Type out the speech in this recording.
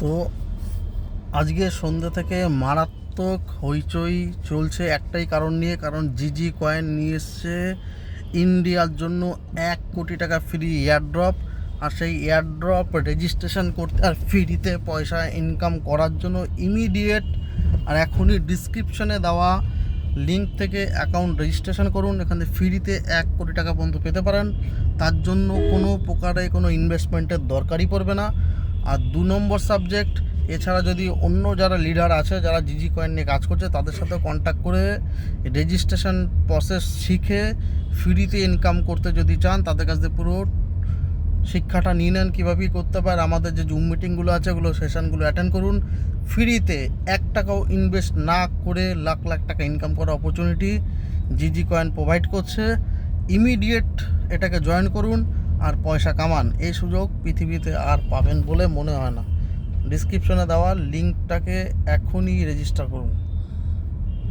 তো আজকে সন্ধ্যে থেকে মারাত্মক হইচই চলছে একটাই কারণ নিয়ে, কারণ জিজি কয়েন নিয়ে এসছে ইন্ডিয়ার জন্য এক কোটি টাকা ফ্রি এয়ারড্রপ আর সেই এয়ারড্রপ রেজিস্ট্রেশন করতে আর ফ্রিতে পয়সা ইনকাম করার জন্য ইমিডিয়েট আর এখনই ডিসক্রিপশনে দেওয়া লিঙ্ক থেকে অ্যাকাউন্ট রেজিস্ট্রেশন করুন। এখানে ফ্রিতে এক কোটি টাকা পর্যন্ত পেতে পারেন। তার জন্য কোনো প্রকারে কোনো ইনভেস্টমেন্টের দরকারই পড়বে না। আর দু নম্বর সাবজেক্ট এছাড়া যদি অন্য যারা লিডার আছে, যারা জিজি কয়েন নিয়ে কাজ করছে, তাদের সাথে কন্ট্যাক্ট করে রেজিস্ট্রেশন প্রসেস শিখে ফ্রিতে ইনকাম করতে যদি চান, তাদের কাছ থেকে পুরো শিক্ষাটা নিয়ে নেন কীভাবে করতে পারে। আমাদের যে জুম মিটিংগুলো আছে, ওগুলো সেশনগুলো অ্যাটেন্ড করুন। ফ্রিতে এক টাকাও ইনভেস্ট না করে লাখ লাখ টাকা ইনকাম করার অপরচুনিটি জিজি কয়েন প্রোভাইড করছে। ইমিডিয়েট এটাকে জয়েন করুন। আর পয়সা কামান, এই সুযোগ পৃথিবীতে আর পাবেন বলে মনে হয় না। ডিসক্রিপশনে দেওয়া লিঙ্কটাকে এখনই রেজিস্টার করুন।